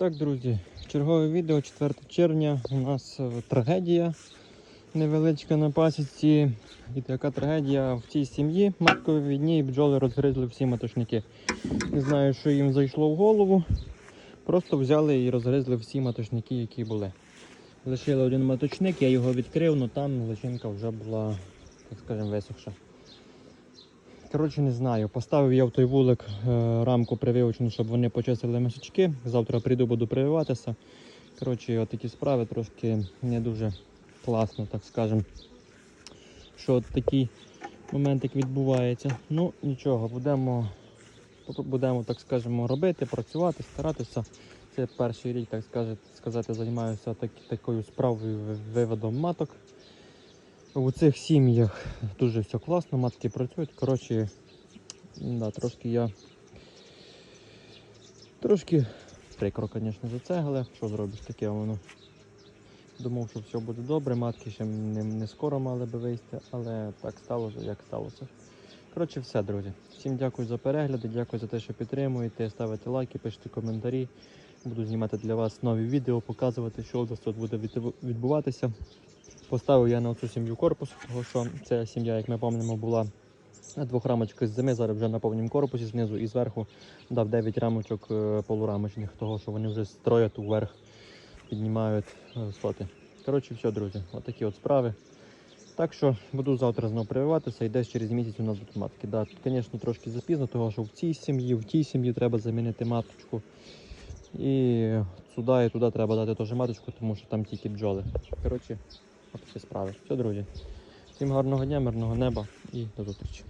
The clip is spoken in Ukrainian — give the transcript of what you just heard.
Так, друзі, чергове відео 4 червня. У нас е, трагедія невеличка на пасіці. І така трагедія в цій сім'ї. Маткові війні і бджоли розгризли всі матошники. Не знаю, що їм зайшло в голову. Просто взяли і розгризли всі матошники, які були. Лишили один маточник, я його відкрив, але там личинка вже була, так скажемо, висохша. Коротше, не знаю. Поставив я в той вулик е, рамку прививочну, щоб вони почистили мисочки. Завтра прийду, буду прививатися. Коротше, от такі справи трошки не дуже класно, так скажемо. Що от такий моментик відбувається. Ну, нічого, будемо, будемо, так скажемо, робити, працювати, старатися. Це перший рік, так сказати, займаюся так, такою справою виводом маток. У цих сім'ях дуже все класно, матки працюють. Коротше, да, трошки я. Трошки прикро, звісно, за це, але що зробиш таке воно. Думав, що все буде добре, матки ще не, не скоро мали би вийти, але так сталося, як сталося. Коротше, все, друзі. Всім дякую за перегляди, дякую за те, що підтримуєте, ставите лайки, пишете коментарі. Буду знімати для вас нові відео, показувати, що у нас тут буде відбуватися. Поставив я на цю сім'ю корпус, тому що ця сім'я, як ми пам'ятаємо, була двох рамочках з зими, зараз вже на повнім корпусі знизу і зверху дав 9 рамочок е, полурамочних, того що вони вже строять вверх, піднімають е, соти. Коротше, все, друзі, отакі от справи. Так що буду завтра знову прививатися і десь через місяць у нас будуть матки. Да, тут, звісно, трошки запізно, тому що в цій сім'ї, в тій сім'ї треба замінити маточку. І сюди і туди треба дати теж маточку, тому що там тільки бджоли. Коротше, от всі справи. Все, друзі. Всім гарного дня, мирного неба і до зустрічі.